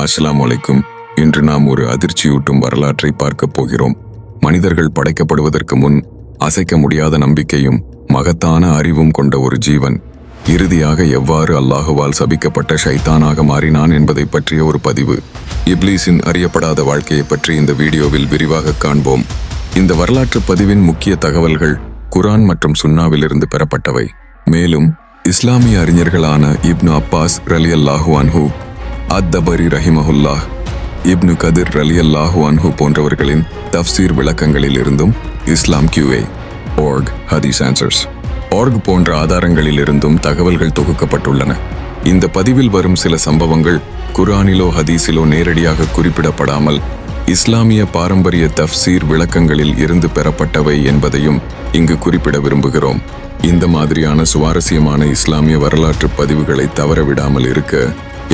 அஸ்லாம் அலைக்கும். இன்று நாம் ஒரு அதிர்ச்சியூட்டும் வரலாற்றை பார்க்கப் போகிறோம். மனிதர்கள் படைக்கப்படுவதற்கு முன் அசைக்க முடியாத நம்பிக்கையும் மகத்தான அறிவும் கொண்ட ஒரு ஜீவன். இறுதியாக எவ்வாறு அல்லாஹுவால் சபிக்கப்பட்ட ஷைத்தானாக மாறினான் என்பதை பற்றிய ஒரு பதிவு. இப்லீஸின் அறியப்படாத வாழ்க்கையை பற்றி இந்த வீடியோவில் விரிவாக காண்போம். இந்த வரலாற்று பதிவின் முக்கிய தகவல்கள் குரான் மற்றும் சுன்னாவிலிருந்து பெறப்பட்டவை. மேலும் இஸ்லாமிய அறிஞர்களான இப்னு அப்பாஸ் ரலி ரலியல்லாஹு அன்ஹு அத்தபரி ரஹிமஹுல்லாஹ் இப்னு கதிர் ரலியல்லாஹு அன்ஹு போன்றவர்களின் தஃப்சீர் விளக்கங்களில் இருந்தும் Islam QA org Hadith answers org போன்ற ஆதாரங்களில் இருந்தும் தகவல்கள் தொகுக்கப்பட்டுள்ளன. இந்த பதிவில் வரும் சில சம்பவங்கள் குரானிலோ ஹதீஸிலோ நேரடியாக குறிப்பிடப்படாமல் இஸ்லாமிய பாரம்பரிய தஃப்சீர் விளக்கங்களில் இருந்து பெறப்பட்டவை என்பதையும் இங்கு குறிப்பிட விரும்புகிறோம். இந்த மாதிரியான சுவாரஸ்யமான இஸ்லாமிய வரலாற்று பதிவுகளை தவறவிடாமல் இருக்க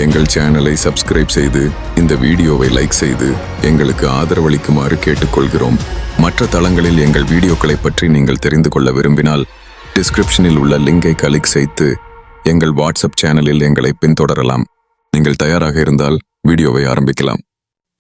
எங்கள் சேனலை சப்ஸ்கிரைப் செய்து இந்த வீடியோவை லைக் செய்து எங்களுக்கு ஆதரவளிக்குமாறு கேட்டுக்கொள்கிறோம். மற்ற தளங்களில் எங்கள் வீடியோக்களை பற்றி நீங்கள் தெரிந்து கொள்ள விரும்பினால் டிஸ்கிரிப்ஷனில் உள்ள லிங்கை கிளிக் செய்து எங்கள் வாட்ஸ்அப் சேனலில் எங்களை பின்தொடரலாம். நீங்கள் தயாராக இருந்தால் வீடியோவை ஆரம்பிக்கலாம்.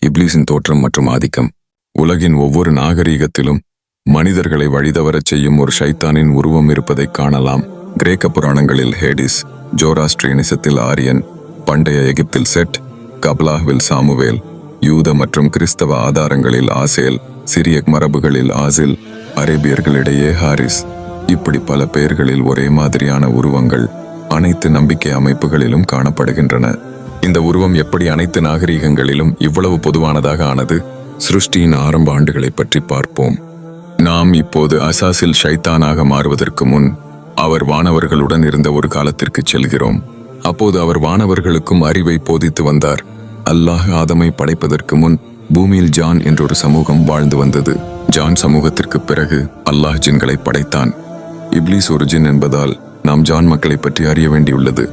இப்லீஸின் தோற்றம் மற்றும் ஆதிக்கம். உலகின் ஒவ்வொரு நாகரீகத்திலும் மனிதர்களை வழிதவரச் செய்யும் ஒரு ஷைத்தானின் உருவம் இருப்பதைக் காணலாம். கிரேக்க புராணங்களில் ஹேடிஸ் ஜோராஸ்ட்ரியனிசத்தில் ஆரியன் பண்டைய எகிப்தில் செட் கப்லாஹ்வில் சாமுவேல் யூத மற்றும் கிறிஸ்தவ ஆதாரங்களில் ஆசேல் சிரிய மரபுகளில் ஆசில் அரேபியர்களிடையே ஹாரிஸ். இப்படி பல பெயர்களில் ஒரே மாதிரியான உருவங்கள் அனைத்து நம்பிக்கை அமைப்புகளிலும் காணப்படுகின்றன. இந்த உருவம் எப்படி அனைத்து நாகரீகங்களிலும் இவ்வளவு பொதுவானதாக ஆனது? சிருஷ்டியின் ஆரம்ப ஆண்டுகளை பற்றி பார்ப்போம். நாம் இப்போது அசாசில் ஷைத்தானாக மாறுவதற்கு முன் அவர் வானவர்களுடன் இருந்த ஒரு காலத்திற்கு செல்கிறோம். அப்போது அவர் வானவர்களுக்கும் அறிவை போதித்து வந்தார். அல்லாஹ் ஆதமை படைப்பதற்கு முன் பூமியில் ஜான் என்றொரு சமூகம் வாழ்ந்து வந்தது. ஜான் சமூகத்திற்கு பிறகு அல்லாஹ் ஜின்களை படைத்தான். இப்லீஸ் ஒரு ஜின் என்பதால் நாம் ஜான் மக்களை பற்றி அறிய வேண்டியுள்ளது.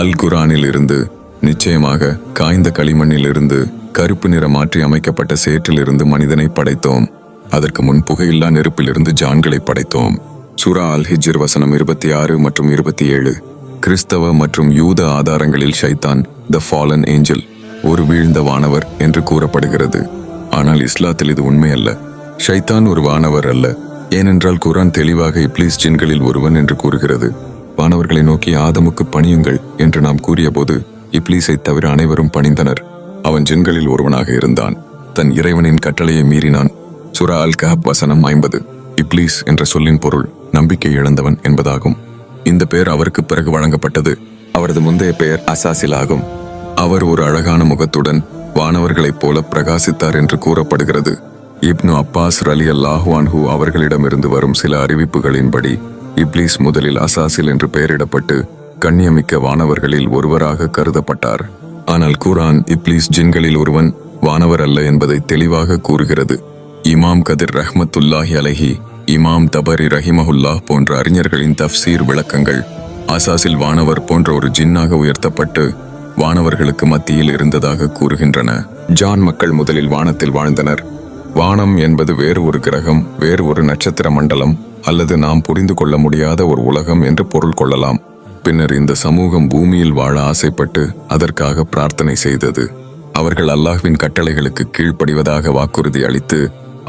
அல் குரானில் இருந்து நிச்சயமாக காய்ந்த களிமண்ணில் இருந்து கருப்பு நிற மாற்றி அமைக்கப்பட்ட சேற்றிலிருந்து மனிதனை படைத்தோம். அதற்கு முன் புகையில்லா நெருப்பிலிருந்து ஜான்களை படைத்தோம். சுரா அல் ஹிஜிர் வசனம் இருபத்தி ஆறு மற்றும் இருபத்தி ஏழு. கிறிஸ்தவ மற்றும் யூத ஆதாரங்களில் ஷைத்தான் த ஃபாலன் ஏஞ்சல் ஒரு வீழ்ந்த வானவர் என்று கூறப்படுகிறது. ஆனால் இஸ்லாத்தில் இது உண்மையல்ல. ஷைத்தான் ஒரு வானவர் அல்ல. ஏனென்றால் குரான் தெளிவாக இப்லீஸ் ஜின்களில் ஒருவன் என்று கூறுகிறது. வானவர்களை நோக்கி ஆதமுக்கு பணியுங்கள் என்று நாம் கூறியபோது இப்லீஸை தவிர அனைவரும் பணிந்தனர். அவன் ஜின்களில் ஒருவனாக இருந்தான். தன் இறைவனின் கட்டளையை மீறினான். சுரா அல் கஹப் வசனம் ஐம்பது. இப்லீஸ் என்ற சொல்லின் பொருள் நம்பிக்கை இழந்தவன் என்பதாகும். இந்த பெயர் அவருக்கு பிறகு வழங்கப்பட்டது. அவரது முந்தைய பெயர் அசாசில் ஆகும். அவர் ஒரு அழகான முகத்துடன் வானவர்களைப் போல பிரகாசித்தார் என்று கூறப்படுகிறது. இப்னு அப்பாஸ் ரலி அல்லாஹுவான்ஹு அவர்களிடமிருந்து வரும் சில அறிவிப்புகளின்படி இப்லீஸ் முதலில் அசாசில் என்று பெயரிடப்பட்டு கண்ணியமிக்க வானவர்களில் ஒருவராக கருதப்பட்டார். ஆனால் குரான் இப்லீஸ் ஜின்களில் ஒருவன் வானவர் அல்ல என்பதை தெளிவாக கூறுகிறது. இமாம் கதிர் ரஹ்மத்துல்லாஹி அலஹி இமாம் தபரி ரஹிமஹுல்லாஹ் போன்ற அறிஞர்களின் தஃப்சீர் விளக்கங்கள் அசாசில் வானவர் போன்ற ஒரு ஜின்னாக உயர்த்தப்பட்டு வானவர்களுக்கு மத்தியில் இருந்ததாக கூறுகின்றன. ஜான் மக்கள் முதலில் வானத்தில் வாழ்ந்தனர். வானம் என்பது வேறு ஒரு கிரகம் வேறு ஒரு நட்சத்திர மண்டலம் அல்லது நாம் புரிந்து கொள்ள முடியாத ஒரு உலகம் என்று பொருள் கொள்ளலாம். பின்னர் இந்த சமூகம் பூமியில் வாழ ஆசைப்பட்டு அதற்காக பிரார்த்தனை செய்தது. அவர்கள் அல்லாஹ்வின் கட்டளைகளுக்கு கீழ்ப்படிவதாக வாக்குறுதி அளித்து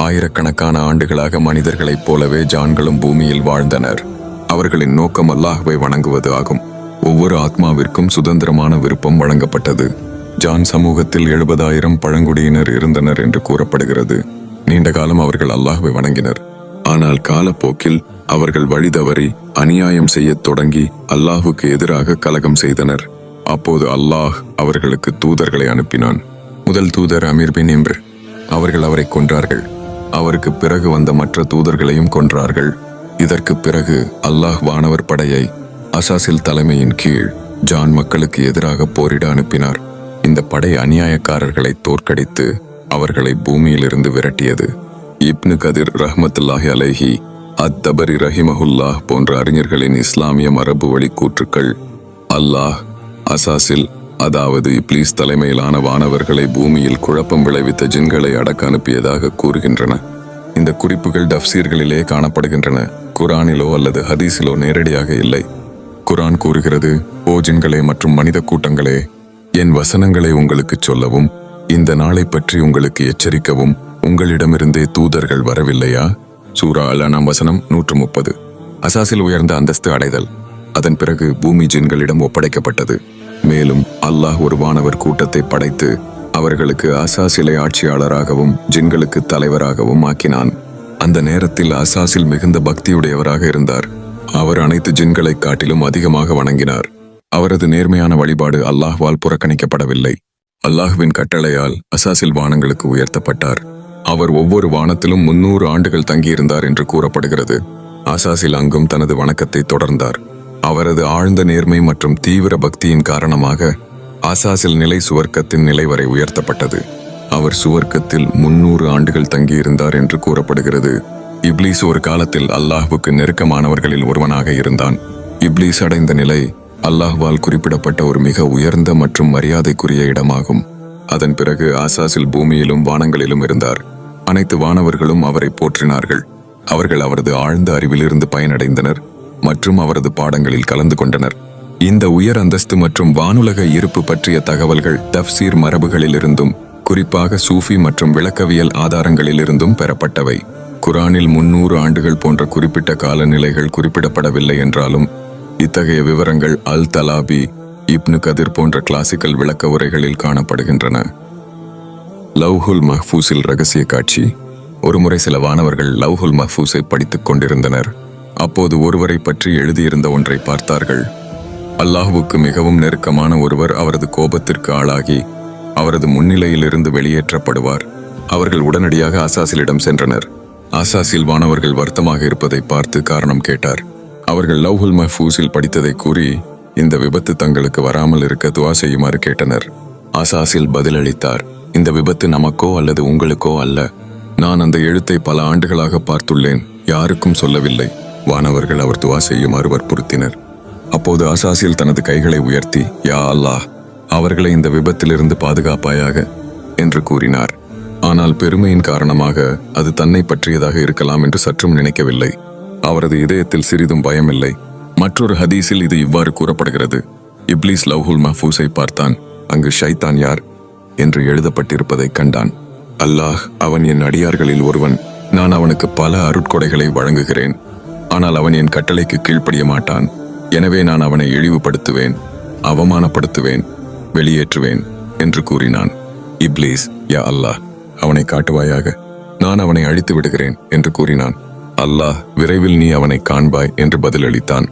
ஆயிரக்கணக்கான ஆண்டுகளாக மனிதர்களைப் போலவே ஜான்களும் பூமியில் வாழ்ந்தனர். அவர்களின் நோக்கம் அல்லாஹுவை வணங்குவது ஆகும். ஒவ்வொரு ஆத்மாவிற்கும் சுதந்திரமான விருப்பம் வழங்கப்பட்டது. ஜான் சமூகத்தில் எழுபதாயிரம் பழங்குடியினர் இருந்தனர் என்று கூறப்படுகிறது. நீண்ட காலம் அவர்கள் அல்லாஹுவை வணங்கினர். ஆனால் காலப்போக்கில் அவர்கள் வழிதவறி அநியாயம் செய்யத் தொடங்கி அல்லாஹுக்கு எதிராக கலகம் செய்தனர். அப்போது அல்லாஹ் அவர்களுக்கு தூதர்களை அனுப்பினான். முதல் தூதர் அமீர் பின் இம்ர். அவர்கள் அவரை கொன்றார்கள். அவருக்கு பிறகு வந்த மற்ற தூதர்களையும் கொன்றார்கள். இதற்கு பிறகு அல்லாஹ் வானவர் படையை அசாசில் தலைமையின் கீழ் ஜான் மக்களுக்கு எதிராக போரிட அனுப்பினார். இந்த படை அநியாயக்காரர்களை தோற்கடித்து அவர்களை பூமியிலிருந்து விரட்டியது. இப்னு கதிர் ரஹமத்துல்லாஹி அலைஹி அத்தபரி ரஹிமஹுல்லாஹ் போன்ற அறிஞர்களின் இஸ்லாமிய மரபு வழி கூற்றுக்கள் அல்லாஹ் அசாசில் அதாவது இப்ளீஸ் தலைமையிலான வானவர்களை பூமியில் குழப்பம் விளைவித்த ஜின்களை அடக்க அனுப்பியதாக கூறுகின்றன. இந்த குறிப்புகள் தப்சீர்களிலே காணப்படுகின்றன. குரானிலோ அல்லது ஹதீஸிலோ நேரடியாக இல்லை. குரான் கூறுகிறது ஓ ஜின்களே மற்றும் மனித கூட்டங்களே என் வசனங்களை உங்களுக்குச் சொல்லவும் இந்த நாளை பற்றி உங்களுக்கு எச்சரிக்கவும் உங்களிடமிருந்தே தூதர்கள் வரவில்லையா? சூரா அலானாம் வசனம் நூற்று முப்பது அசாசில் உயர்ந்த அந்தஸ்து அடைதல். அதன் பிறகு பூமி ஜின்களிடம் ஒப்படைக்கப்பட்டது. மேலும் அல்லாஹ் ஒரு வானவர் கூட்டத்தை படைத்து அவர்களுக்கு அசாசிலை ஆட்சியாளராகவும் ஜின்களுக்கு தலைவராகவும் ஆக்கினான். அந்த நேரத்தில் அசாசில் மிகுந்த பக்தியுடையவராக இருந்தார். அவர் அனைத்து ஜின்களைக் காட்டிலும் அதிகமாக வணங்கினார். அவரது நேர்மையான வழிபாடு அல்லாஹ்வால் புறக்கணிக்கப்படவில்லை. அல்லாஹ்வின் கட்டளையால் அசாசில் வானங்களுக்கு உயர்த்தப்பட்டார். அவர் ஒவ்வொரு வானத்திலும் முன்னூறு ஆண்டுகள் தங்கியிருந்தார் என்று கூறப்படுகிறது. அசாசில் அங்கும் தனது வணக்கத்தை தொடர்ந்தார். அவரது ஆழ்ந்த நேர்மை மற்றும் தீவிர பக்தியின் காரணமாக ஆசாசில் நிலை சுவர்க்கத்தின் நிலை வரை உயர்த்தப்பட்டது. அவர் சுவர்க்கத்தில் முன்னூறு ஆண்டுகள் தங்கியிருந்தார் என்று கூறப்படுகிறது. இப்லீஸ் ஒரு காலத்தில் அல்லாஹ்வுக்கு நெருக்கமானவர்களில் ஒருவனாக இருந்தான். இப்லீஸ் அடைந்த நிலை அல்லாஹ்வால் குறிப்பிடப்பட்ட ஒரு மிக உயர்ந்த மற்றும் மரியாதைக்குரிய இடமாகும். அதன் பிறகு ஆசாசில் பூமியிலும் வானங்களிலும் இருந்தார். அனைத்து வானவர்களும் அவரை போற்றினார்கள். அவர்கள் அவரது ஆழ்ந்த அறிவிலிருந்து பயனடைந்தனர். மற்றும் அவரது பாடங்களில் கலந்து கொண்டனர். இந்த உயர் அந்தஸ்து மற்றும் வானுலக இருப்பு பற்றிய தகவல்கள் தப்சீர் மரபுகளிலிருந்தும் குறிப்பாக சூஃபி மற்றும் விளக்கவியல் ஆதாரங்களிலிருந்தும் பெறப்பட்டவை. குரானில் முன்னூறு ஆண்டுகள் போன்ற குறிப்பிட்ட காலநிலைகள் குறிப்பிடப்படவில்லை என்றாலும் இத்தகைய விவரங்கள் அல் தலாபி இப்னு கதிர் போன்ற கிளாசிக்கல் விளக்க உரைகளில் காணப்படுகின்றன. லவ்ஹுல் மஹ்பூஸில் ரகசிய காட்சி. ஒருமுறை சில வானவர்கள் லவ்ஹுல் மஹ்பூஸை படித்துக் கொண்டிருந்தனர். அப்போது ஒருவரை பற்றி எழுதியிருந்த ஒன்றை பார்த்தார்கள். அல்லாஹுவுக்கு மிகவும் நெருக்கமான ஒருவர் அவரது கோபத்திற்கு ஆளாகி அவரது முன்னிலையிலிருந்து வெளியேற்றப்படுவார். அவர்கள் உடனடியாக ஆசாசிலிடம் சென்றனர். ஆசாசில் வானவர்கள் வருத்தமாக இருப்பதை பார்த்து காரணம் கேட்டார். அவர்கள் லவ்ஹுல் மஹ்பூஸில் படித்ததை கூறி இந்த விபத்து தங்களுக்கு வராமல் இருக்க துவா செய்யுமாறு கேட்டனர். ஆசாசில் பதிலளித்தார் இந்த விபத்து நமக்கோ அல்லது உங்களுக்கோ அல்ல. நான் அந்த எழுத்தை பல ஆண்டுகளாக பார்த்துள்ளேன் யாருக்கும் சொல்லவில்லை. வானவர்கள் அவர் துவா செய்யுமாறு வற்புறுத்தினர் அப்போது அசாசில் தனது கைகளை உயர்த்தி யா அல்லாஹ் அவர்களை இந்த விபத்திலிருந்து பாதுகாப்பாயாக என்று கூறினார். ஆனால் பெருமையின் காரணமாக அது தன்னை பற்றியதாக இருக்கலாம் என்று சற்றும் நினைக்கவில்லை. அவரது இதயத்தில் சிறிதும் பயமில்லை. மற்றொரு ஹதீஸில் இது இவ்வாறு கூறப்படுகிறது. இப்லீஸ் லவ்ஹுல் மஹூஸை பார்த்தான். அங்கு ஷைத்தான் யார்? என்று எழுதப்பட்டிருப்பதைக் கண்டான். அல்லாஹ் அவன் என் அடியார்களில் ஒருவன். நான் அவனுக்கு பல அருட்கொடைகளை வழங்குகிறேன். ஆனால் அவன் என் கட்டளைக்கு கீழ்ப்படிய மாட்டான். எனவே நான் அவனை இழிவுபடுத்துவேன் அவமானப்படுத்துவேன் வெளியேற்றுவேன் என்று கூறினான். இப்லீஸ் யா அல்லாஹ் அவனை காட்டுவாயாக நான் அவனை அழித்து விடுகிறேன் என்று கூறினான். அல்லாஹ் விரைவில் நீ அவனை காண்பாய் என்று பதிலளித்தான்.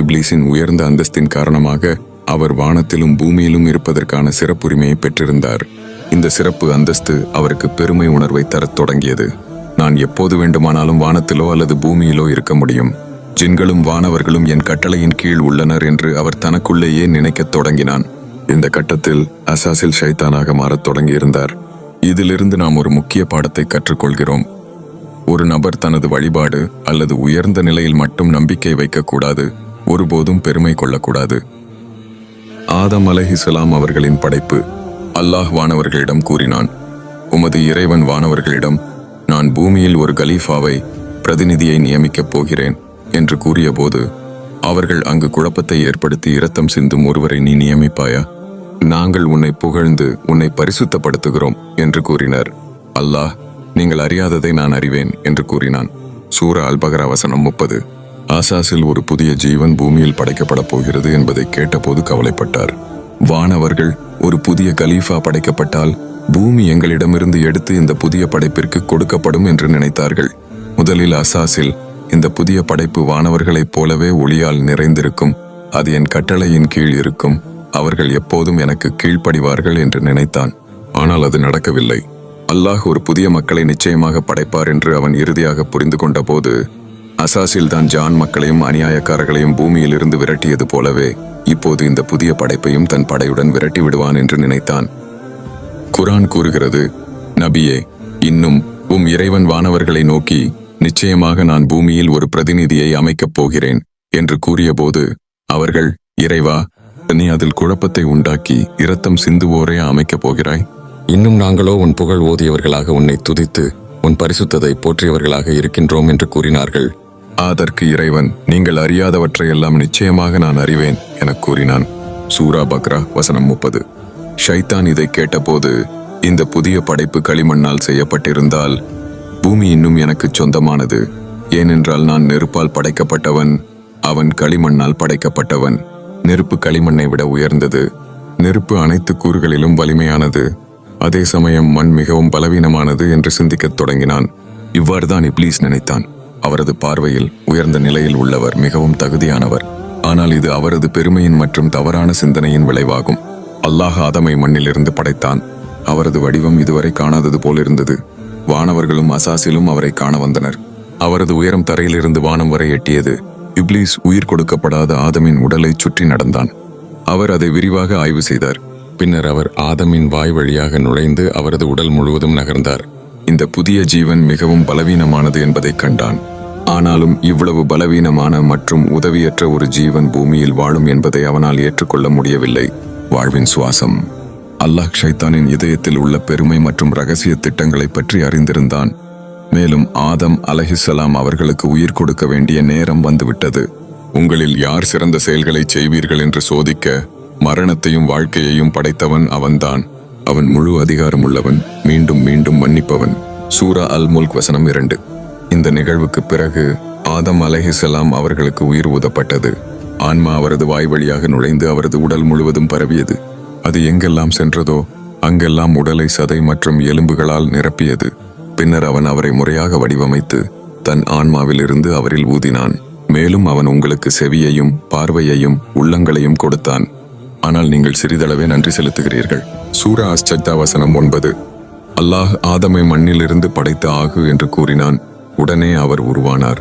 இப்லீஸின் உயர்ந்த அந்தஸ்தின் காரணமாக அவர் வானத்திலும் பூமியிலும் இருப்பதற்கான சிறப்புரிமையை பெற்றிருந்தார். இந்த சிறப்பு அந்தஸ்து அவருக்கு பெருமை உணர்வை தரத் தொடங்கியது. நான் எப்போது வேண்டுமானாலும் வானத்திலோ அல்லது பூமியிலோ இருக்க முடியும். ஜின்களும் வானவர்களும் என் கட்டளையின் கீழ் உள்ளனர் என்று அவர் தனக்குள்ளேயே நினைக்கத் தொடங்கினான். இந்த கட்டத்தில் அசாசில் ஷைத்தானாக மாறத் தொடங்கியிருந்தார். இதிலிருந்து நாம் ஒரு முக்கிய பாடத்தை கற்றுக்கொள்கிறோம். ஒரு நபர் தனது வழிபாடு அல்லது உயர்ந்த நிலையில் மட்டும் நம்பிக்கை வைக்கக்கூடாது ஒருபோதும் பெருமை கொள்ளக்கூடாது. ஆதம் அலஹிசலாம் அவர்களின் படைப்பு அல்லாஹ் வானவர்களிடம் கூறினான். உமது இறைவன் வானவர்களிடம் நான் பூமியில் ஒரு கலீஃபாவை பிரதிநிதியை நியமிக்கப் போகிறேன் என்று கூறியபோது அவர்கள் அங்கு குழப்பத்தை ஏற்படுத்தி இரத்தம் சிந்தும் ஒருவரை நீ நியமிப்பாயா? நாங்கள் உன்னை புகழ்ந்து உன்னை பரிசுத்தப்படுத்துகிறோம் என்று கூறினர். அல்லாஹ் நீங்கள் அறியாததை நான் அறிவேன் என்று கூறினான். சூர அல்பகரா வசனம் முப்பது. ஆசாசில் ஒரு புதிய ஜீவன் பூமியில் படைக்கப்படப் போகிறது என்பதை கேட்டபோது கவலைப்பட்டார். வானவர்கள் ஒரு புதிய கலீஃபா படைக்கப்பட்டால் பூமி எங்களிடமிருந்து எடுத்து இந்த புதிய படைப்பிற்கு கொடுக்கப்படும் என்று நினைத்தார்கள். முதலில் அசாசில் இந்த புதிய படைப்பு வானவர்களைப் போலவே ஒளியால் நிறைந்திருக்கும் அது என் கட்டளையின் கீழ் இருக்கும் அவர்கள் எப்போதும் எனக்கு கீழ்ப்படிவார்கள் என்று நினைத்தான். ஆனால் அது நடக்கவில்லை. அல்லாஹ் ஒரு புதிய மக்களை நிச்சயமாக படைப்பார் என்று அவன் இறுதியாக புரிந்து கொண்டபோது அசாசில் தான் ஜான் மக்களையும் அநியாயக்காரர்களையும் பூமியிலிருந்து விரட்டியது போலவே இப்போது இந்த புதிய படைப்பையும் தன் படையுடன் விரட்டி விடுவான் என்று நினைத்தான். குரான் கூறுகிறது நபியே இன்னும் உம் இறைவன் வானவர்களை நோக்கி நிச்சயமாக நான் பூமியில் ஒரு பிரதிநிதியை அமைக்கப் போகிறேன் என்று கூறியபோது அவர்கள் இறைவா நீ அதில் குழப்பத்தை உண்டாக்கி இரத்தம் சிந்துவோரே அமைக்கப் போகிறாய். இன்னும் நாங்களோ உன் புகழ் ஓதியவர்களாக உன்னை துதித்து உன் பரிசுத்ததை போற்றியவர்களாக இருக்கின்றோம் என்று கூறினார்கள். அதற்கு இறைவன் நீங்கள் அறியாதவற்றையெல்லாம் நிச்சயமாக நான் அறிவேன் எனக் கூறினான். சூரா பக்ரா வசனம் முப்பது. ஷைத்தான் இதை கேட்டபோது இந்த புதிய படைப்பு களிமண்ணால் செய்யப்பட்டிருந்தால் பூமி இன்னும் எனக்கு சொந்தமானது. ஏனென்றால் நான் நெருப்பால் படைக்கப்பட்டவன் அவன் களிமண்ணால் படைக்கப்பட்டவன். நெருப்பு களிமண்ணை விட உயர்ந்தது. நெருப்பு அனைத்து கூறுகளிலும் வலிமையானது. அதே சமயம் மண் மிகவும் பலவீனமானது என்று சிந்திக்கத் தொடங்கினான். இவ்வாறுதான் இப்ளீஸ் நினைத்தான். அவரது பார்வையில் உயர்ந்த நிலையில் உள்ளவர் மிகவும் தகுதியானவர். ஆனால் இது அவரது பெருமையின் மற்றும் தவறான சிந்தனையின் விளைவாகும். அல்லாஹ் ஆதமை மண்ணிலிருந்து படைத்தான். அவரது வடிவம் இதுவரை காணாதது போலிருந்தது. வானவர்களும் அசாசிலும் அவரை காண வந்தனர். அவரது உயரம் தரையிலிருந்து வானம் வரை எட்டியது. இப்லீஸ் உயிர் கொடுக்கப்படாத ஆதமின் உடலை சுற்றி நடந்தான். அவர் அதை விரிவாக ஆய்வு செய்தார். பின்னர் அவர் ஆதமின் வாய் வழியாக நுழைந்து அவரது உடல் முழுவதும் நகர்ந்தார். இந்த புதிய ஜீவன் மிகவும் பலவீனமானது என்பதைக் கண்டான். ஆனாலும் இவ்வளவு பலவீனமான மற்றும் உதவியற்ற ஒரு ஜீவன் பூமியில் வாழும் என்பதை அவனால் ஏற்றுக்கொள்ள முடியவில்லை. வாழ்வின் சுவாசம். அல்லாஹ் ஷைத்தானின் இதயத்தில் உள்ள பெருமை மற்றும் ரகசிய திட்டங்களை பற்றி அறிந்திருந்தான். மேலும் ஆதம் அலஹிசலாம் அவர்களுக்கு உயிர் கொடுக்க வேண்டிய நேரம் வந்துவிட்டது. உங்களில் யார் சிறந்த செயல்களை செய்வீர்கள் என்று சோதிக்க மரணத்தையும் வாழ்க்கையையும் படைத்தவன் அவன்தான். அவன் முழு அதிகாரம் உள்ளவன் மீண்டும் மீண்டும் மன்னிப்பவன். சூரா அல் முல்க் வசனம் இரண்டு. இந்த நிகழ்வுக்கு பிறகு ஆதம் அலஹிசலாம் அவர்களுக்கு உயிர் ஊதப்பட்டது. ஆன்மா அவரது வாய் வழியாக நுழைந்து அவரது உடல் முழுவதும் பரவியது. அது எங்கெல்லாம் சென்றதோ அங்கெல்லாம் உடலை சதை மற்றும் எலும்புகளால் நிரப்பியது. பின்னர் அவன் அவரை முறையாக வடிவமைத்து தன் ஆன்மாவிலிருந்து அவரில் ஊதினான். மேலும் அவன் உங்களுக்கு செவியையும் பார்வையையும் உள்ளங்களையும் கொடுத்தான். ஆனால் நீங்கள் சிறிதளவே நன்றி செலுத்துகிறீர்கள். சூர அஸ்சக்தா வசனம் ஒன்பது. அல்லாஹ் ஆதமை மண்ணிலிருந்து படைத்த ஆகு என்று கூறினான். உடனே அவர் உருவானார்.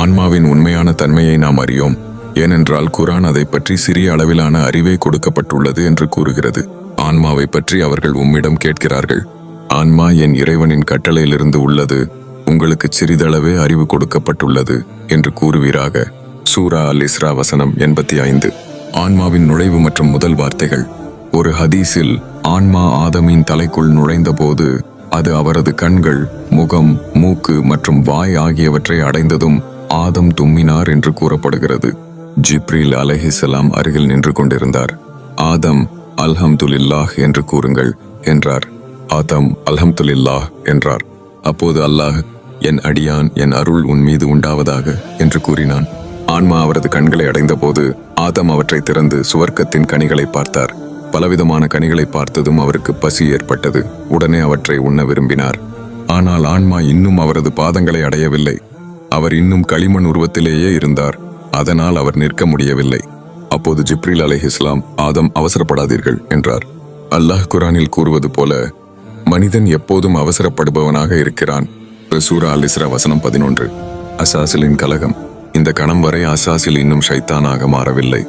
ஆன்மாவின் உண்மையான தன்மையை நாம் அறியோம். ஏனென்றால் குரான் அதை பற்றி சிறிய அளவிலான அறிவே கொடுக்கப்பட்டுள்ளது என்று கூறுகிறது. ஆன்மாவை பற்றி அவர்கள் உம்மிடம் கேட்கிறார்கள். ஆன்மா என் இறைவனின் கட்டளையிலிருந்து உள்ளது. உங்களுக்கு சிறிதளவே அறிவு கொடுக்கப்பட்டுள்ளது என்று கூறுவீராக. சூரா அல் இஸ்ரா வசனம் எண்பத்தி ஐந்து. ஆன்மாவின் நுழைவு மற்றும் முதல் வார்த்தைகள். ஒரு ஹதீஸில் ஆன்மா ஆதமின் தலைக்குள் நுழைந்தபோது அது அவரது கண்கள் முகம் மூக்கு மற்றும் வாய் ஆகியவற்றை அடைந்ததும் ஆதம் தும்மினார் என்று கூறப்படுகிறது. ஜிப்ரீல் அலஹிசலாம் அருகில் நின்று கொண்டிருந்தார். ஆதம் அல்ஹம்துலில்லாஹ் என்று கூறுங்கள் என்றார். ஆதம் அல்ஹம்துலில்லாஹ் என்றார். அப்போது அல்லாஹ் என் அடியான் என் அருள் உன் மீது உண்டாவதாக என்று கூறினான். ஆன்மா அவரது கண்களை அடைந்தபோது ஆதம் அவற்றை திறந்து சுவர்க்கத்தின் கனிகளை பார்த்தார். பலவிதமான கனிகளை பார்த்ததும் அவருக்கு பசி ஏற்பட்டது. உடனே அவற்றை உண்ண விரும்பினார். ஆனால் ஆன்மா இன்னும் அவரது பாதங்களை அடையவில்லை. அவர் இன்னும் களிமண் உருவத்திலேயே இருந்தார். அதனால் அவர் நிற்க முடியவில்லை. அப்போது ஜிப்ரில் அலை இஸ்லாம் ஆதம் அவசரப்படாதீர்கள் என்றார். அல்லாஹ் குரானில் கூறுவது போல மனிதன் எப்போதும் அவசரப்படுபவனாக இருக்கிறான். சூரா அல் இஸ்ரா வசனம் பதினொன்று. அசாசிலின் கலகம். இந்த கணம் வரை அசாசில் இன்னும் ஷைத்தானாக மாறவில்லை.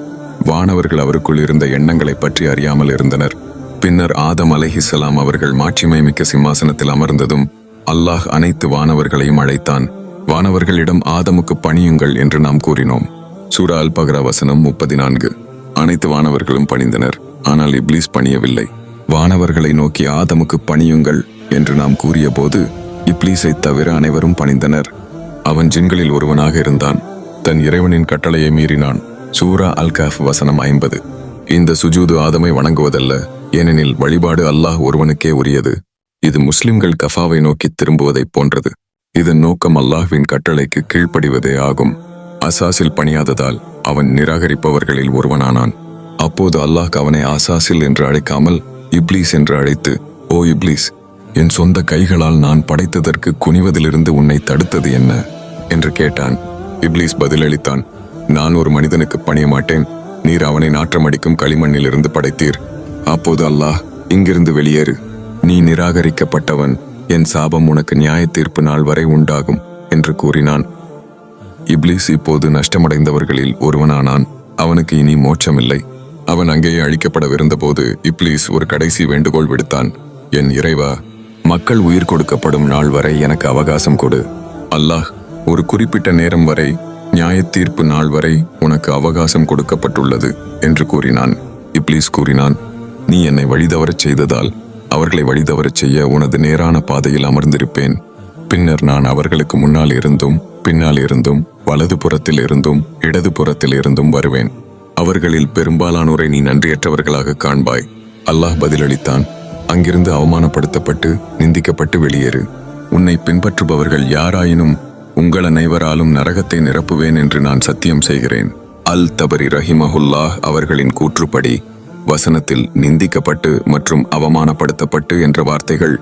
வானவர்கள் அவருக்குள் இருந்த எண்ணங்களை பற்றி அறியாமல் இருந்தனர். பின்னர் ஆதம் அலைஹிசலாம் அவர்கள் மாட்சிமை மிக்க சிம்மாசனத்தில் அமர்ந்ததும் அல்லாஹ் அனைத்து வானவர்களையும் அழைத்தான். வானவர்களிடம் ஆதமுக்கு பணியுங்கள் என்று நாம் கூறினோம். சூரா அல் பக்ரா வசனம் முப்பத்தி நான்கு அனைத்து வானவர்களும் பணிந்தனர் ஆனால் இப்லீஸ் பணியவில்லை. வானவர்களை நோக்கி ஆதமுக்கு பணியுங்கள் என்று நாம் கூறியபோது இப்லீஸை தவிர அனைவரும் பணிந்தனர். அவன் ஜின்களில் ஒருவனாக இருந்தான் தன் இறைவனின் கட்டளையை மீறினான். சூரா அல் கஃப் வசனம் ஐம்பது. இந்த சுஜூது ஆதமை வணங்குவதல்ல ஏனெனில் வழிபாடு அல்லாஹ் ஒருவனுக்கே உரியது. இது முஸ்லிம்கள் கஃபாவை நோக்கி திரும்புவதைப் போன்றது. இதன் நோக்கம் அல்லாஹ்வின் கட்டளைக்கு கீழ்ப்படிவதே ஆகும். அசாசில் பணியாததால் அவன் நிராகரிப்பவர்களில் ஒருவனானான். அப்போது அல்லாஹ் அவனை அசாசில் என்று அழைக்காமல் இப்லீஸ் என்று அழைத்து ஓ இப்லீஸ் என் சொந்த கைகளால் நான் படைத்ததற்கு குனிவதிலிருந்து உன்னை தடுத்தது என்ன? என்று கேட்டான். இப்லீஸ் பதிலளித்தான் நான் ஒரு மனிதனுக்கு பணிய மாட்டேன் நீர் அவனை நாற்றமடிக்கும் களிமண்ணிலிருந்து படைத்தீர். அப்போது அல்லாஹ் இங்கிருந்து வெளியேறு. நீ நிராகரிக்கப்பட்டவன். என் சாபம் உனக்கு நியாய தீர்ப்பு நாள் வரை உண்டாகும் என்று கூறினான். இப்லீஸ் இப்போது நஷ்டமடைந்தவர்களில் ஒருவனானான். அவனுக்கு இனி மோட்சமில்லை. அவன் அங்கேயே அழிக்கப்படவிருந்தபோது இப்லீஸ் ஒரு கடைசி வேண்டுகோள் விடுத்தான். என் இறைவா மக்கள் உயிர் கொடுக்கப்படும் நாள் வரை எனக்கு அவகாசம் கொடு. அல்லாஹ் ஒரு குறிப்பிட்ட நேரம் வரை நியாய தீர்ப்பு நாள் வரை உனக்கு அவகாசம் கொடுக்கப்பட்டுள்ளது என்று கூறினான். இப்லீஸ் கூறினான். நீ என்னை வழிதவரச் செய்ததால் அவர்களை வழிதவரச் செய்ய உனது நேரான பாதையில் அமர்ந்திருப்பேன். பின்னர் நான் அவர்களுக்கு முன்னால் இருந்தும் பின்னால் இருந்தும் வலது புறத்தில் இருந்தும் இடது புறத்தில் இருந்தும் வருவேன். அவர்களில் பெரும்பாலானோரை நீ நன்றியற்றவர்களாக காண்பாய். அல்லாஹ் பதிலளித்தான் அங்கிருந்து அவமானப்படுத்தப்பட்டு நிந்திக்கப்பட்டு வெளியேறு. உன்னை பின்பற்றுபவர்கள் யாராயினும் உங்கள் அனைவராலும் நரகத்தை நிரப்புவேன் என்று நான் சத்தியம் செய்கிறேன். அல் தபரி ரஹிமஹுல்லாஹ் அவர்களின் கூற்றுப்படி வசனத்தில் நிந்திக்கப்பட்டு மற்றும் அவமானப்படுத்தப்பட்டு என்ற வார்த்தைகள்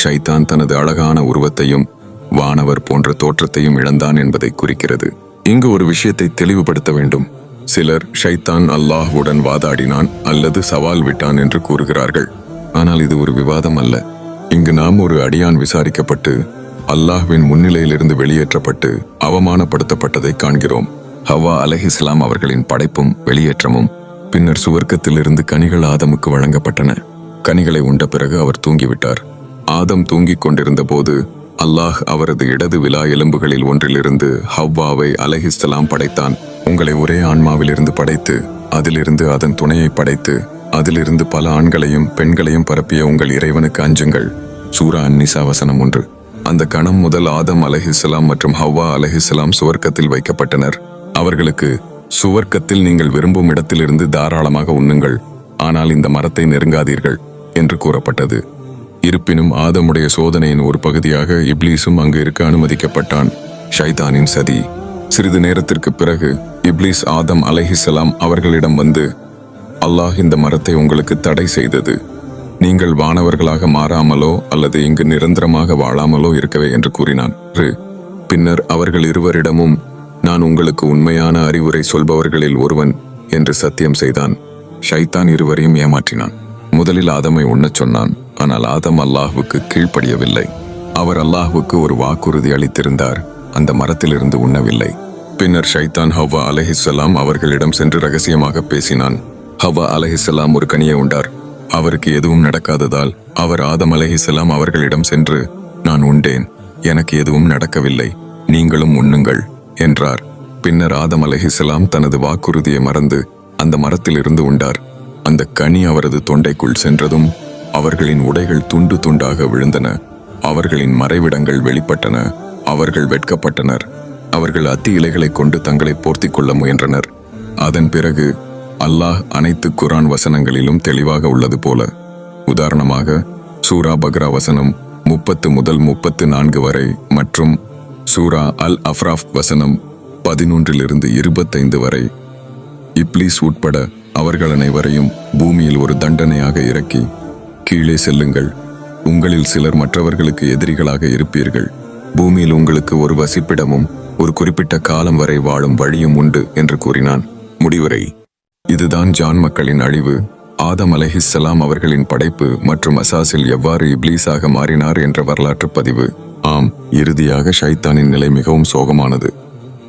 ஷைதான் தனது அழகான உருவத்தையும் வானவர் போன்ற தோற்றத்தையும் இழந்தான் என்பதை குறிக்கிறது. இங்கு ஒரு விஷயத்தை தெளிவுபடுத்த வேண்டும். சிலர் ஷைத்தான் அல்லாஹ்வுடன் வாதாடினான் அல்லது சவால் விட்டான் என்று கூறுகிறார்கள். ஆனால் இது ஒரு விவாதம் அல்ல. இங்கு நாம் ஒரு அடியான் விசாரிக்கப்பட்டு அல்லாஹ்வின் முன்னிலையிலிருந்து வெளியேற்றப்பட்டு அவமானப்படுத்தப்பட்டதை காண்கிறோம். ஹவா அலஹிஸ்லாம் அவர்களின் படைப்பும் வெளியேற்றமும் பின்னர் சுவர்க்கத்திலிருந்து கனிகள் ஆதமுக்கு வழங்கப்பட்டன. கனிகளை உண்ட பிறகு அவர் தூங்கிவிட்டார். ஆதம் தூங்கிக் கொண்டிருந்த போது அல்லாஹ் அவரது இடது விலா எலும்புகளில் ஒன்றிலிருந்து ஹவ்வாவை அலஹிஸ்லாம் படைத்தான். உங்களை ஒரே ஆன்மாவிலிருந்து படைத்து அதிலிருந்து அதன் துணையை படைத்து அதிலிருந்து பல ஆண்களையும் பெண்களையும் பரப்பிய உங்கள் இறைவனுக்கு அஞ்சுங்கள். சூரா அந்நிசா வசனம் ஒன்று. அந்த கணம் முதல் ஆதம் அலஹிஸ்லாம் மற்றும் ஹவ்வா அலஹிஸ்லாம் சுவர்க்கத்தில் வைக்கப்பட்டனர். அவர்களுக்கு சுவர்க்கத்தில் நீங்கள் விரும்பும் இடத்திலிருந்து தாராளமாக உண்ணுங்கள். ஆனால் இந்த மரத்தை நெருங்காதீர்கள் என்று கூறப்பட்டது. இருப்பினும் ஆதமுடைய சோதனையின் ஒரு பகுதியாக இப்லீஸும் அங்கு இருக்க அனுமதிக்கப்பட்டான் ஷைதானின் சதி. சிறிது நேரத்திற்கு பிறகு இப்லீஸ் ஆதம் அலஹிசலாம் அவர்களிடம் வந்து அல்லாஹ் இந்த மரத்தை உங்களுக்கு தடை செய்தது. நீங்கள் வானவர்களாக மாறாமலோ அல்லது இங்கு நிரந்தரமாக வாழாமலோ இருக்கவே என்று கூறினான். பின்னர் அவர்கள் இருவரிடமும் நான் உங்களுக்கு உண்மையான அறிவுரை சொல்பவர்களில் ஒருவன் என்று சத்தியம் செய்தான். ஷைத்தான் இருவரையும் ஏமாற்றினான். முதலில் ஆதமை உண்ணச் சொன்னான். ஆனால் ஆதம் அல்லாஹுக்கு கீழ்ப்படியவில்லை. அவர் அல்லாஹுக்கு ஒரு வாக்குறுதி அளித்திருந்தார். அந்த மரத்திலிருந்து உண்ணவில்லை. பின்னர் ஷைத்தான் ஹவ்வா அலஹிசலாம் அவர்களிடம் சென்று ரகசியமாக பேசினான். ஹவ்வா அலஹிசலாம் ஒரு கனியை உண்டார். அவருக்கு எதுவும் நடக்காததால் அவர் ஆதம் அலஹிசலாம் அவர்களிடம் சென்று நான் உண்டேன். எனக்கு எதுவும் நடக்கவில்லை. நீங்களும் உண்ணுங்கள். என்றார். பின்னர் ஆதம் அலஹிசலாம் தனது வாக்குறுதியை மறந்து அந்த மரத்திலிருந்து உண்டார். அந்த கனி அவரது தொண்டைக்குள் சென்றதும் அவர்களின் உடைகள் துண்டு துண்டாக விழுந்தன. அவர்களின் மறைவிடங்கள் வெளிப்பட்டன. அவர்கள் வெட்கப்பட்டனர். அவர்கள் அத்தி இலைகளை கொண்டு தங்களை போர்த்தி கொள்ள முயன்றனர். அதன் பிறகு அல்லாஹ் அனைத்து குரான் வசனங்களிலும் தெளிவாக உள்ளது போல. உதாரணமாக சூரா பக்ரா வசனம் முப்பத்து முதல் முப்பத்து நான்கு வரை மற்றும் சூரா அல் அஃப்ராஃப் வசனம் பதினொன்றிலிருந்து இருபத்தைந்து வரை. இப்லீஸ் உட்பட அவர்கள் அனைவரையும் பூமியில் ஒரு தண்டனையாக இறக்கி கீழே செல்லுங்கள். உங்களில் சிலர் மற்றவர்களுக்கு எதிரிகளாக இருப்பீர்கள். பூமியில் உங்களுக்கு ஒரு வசிப்பிடமும் ஒரு குறிப்பிட்ட காலம் வரை வாழும் வழியும் உண்டு என்று கூறினான். முடிவுரை. இதுதான் ஜான் மக்களின் அழிவு. ஆதம் அலஹிஸ்லாம் அவர்களின் படைப்பு மற்றும் அசாசில் எவ்வாறு இப்லீஸாக மாறினார் என்ற வரலாற்று பதிவு. ஆம் இறுதியாக ஷைத்தானின் நிலை மிகவும் சோகமானது.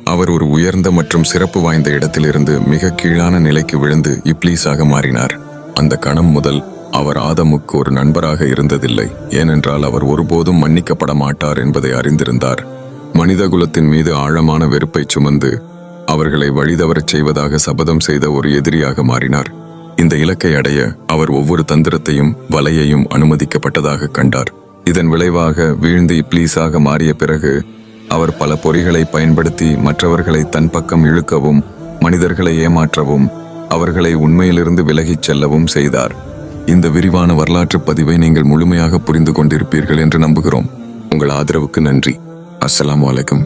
அவர் ஒரு உயர்ந்த மற்றும் சிறப்பு வாய்ந்த இடத்திலிருந்து மிக கீழான நிலைக்கு விழுந்து இப்லீஸாக மாறினார். அந்த கணம் முதல் அவர் ஆதமுக்கு ஒரு நண்பராக இருந்ததில்லை ஏனென்றால் அவர் ஒருபோதும் மன்னிக்கப்பட மாட்டார் என்பதை அறிந்திருந்தார். மனிதகுலத்தின் மீது ஆழமான வெறுப்பை சுமந்து அவர்களை வழிதவரச் செய்வதாக சபதம் செய்த ஒரு எதிரியாக மாறினார். இந்த இலக்கை அடைய அவர் ஒவ்வொரு தந்திரத்தையும் வலையையும் அனுமதிக்கப்பட்டதாக கண்டார். இதன் விளைவாக வீழ்ந்து இப்ளீஸாக மாறிய பிறகு அவர் பல பொறிகளை பயன்படுத்தி மற்றவர்களை தன் பக்கம் இழுக்கவும் மனிதர்களை ஏமாற்றவும் அவர்களை உண்மையிலிருந்து விலகிச் செல்லவும் செய்தார். இந்த விரிவான வரலாற்று பதிவை நீங்கள் முழுமையாக புரிந்து கொண்டிருப்பீர்கள் என்று நம்புகிறோம். உங்கள் ஆதரவுக்கு நன்றி. அஸ்லாம் வலைக்கம்